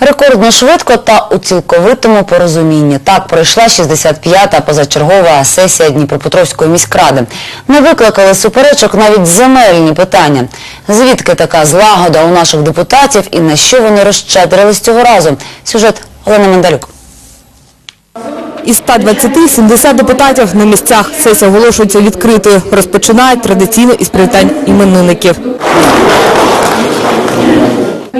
Рекордно швидко та у цілковитому порозумінні. Так пройшла 65-та позачергова сесія Дніпропетровської міськради. Не викликали суперечок навіть земельні питання. Звідки така злагода у наших депутатів і на що вони розщедрились цього разу? Сюжет Олени Мандалюк. Із 120 – 70 депутатів на місцях. Сесія оголошується відкритою. Розпочинають традиційно із привітань іменинників.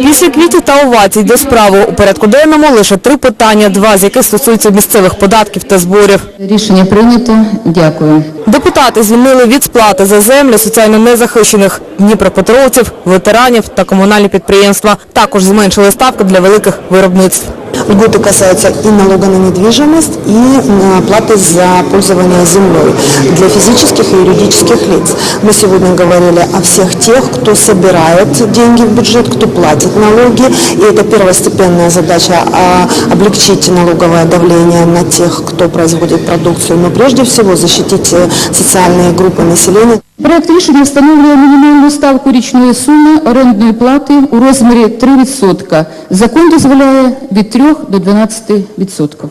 Після квітів та овацій до справи у порядку денному лише три питання, два з яких стосуються місцевих податків та зборів. Рішення прийнято. Дякую. Депутати звільнили від сплати за землю соціально незахищених дніпропетровців, ветеранів та комунальні підприємства. Також зменшили ставку для великих виробництв. Льготы касаются и налога на недвижимость, и м, оплаты за пользование землей для физических и юридических лиц. Мы сегодня говорили о всех тех, кто собирает деньги в бюджет, кто платит налоги. И это первостепенная задача а, облегчить налоговое давление на тех, кто производит продукцию, но прежде всего защитить э, социальные группы населения. Проект рішення встановлює мінімальну ставку річної суми орендної плати у розмірі 3%. Закон дозволяє від 3 до 12%.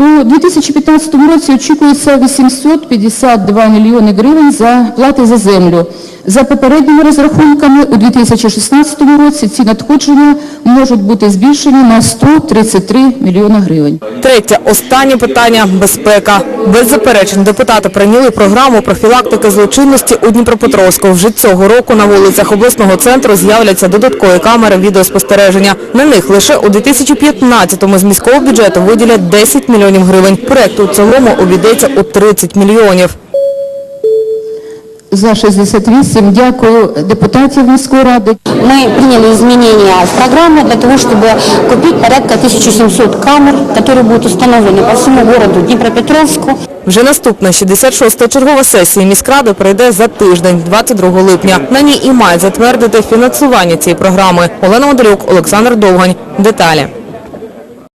У 2015 році очікується 852 мільйони гривень за плати за землю. За попередніми розрахунками у 2016 році ці надходження можуть бути збільшені на 133 мільйони гривень. Третє, останнє питання – безпека. Без заперечень депутати прийняли програму профілактики злочинності у Дніпропетровську. Вже цього року на вулицях обласного центру з'являться додаткові камери відеоспостереження. На них лише у 2015-му з міського бюджету виділять 10 мільйонів гривень. Проект у цілому обійдеться у 30 мільйонів. За 68 дякую депутатів міської ради. Мы приняли изменения в программу для того, чтобы купить порядка 1700 камер, которые будут установлены по всему городу Днепропетровску. Вже наступна 66-та чергова сесія міськради пройде за тиждень, 22 липня. На ній і мають затвердити фінансування цієї програми. Олена Модолюк, Олександр Довгань. Деталі.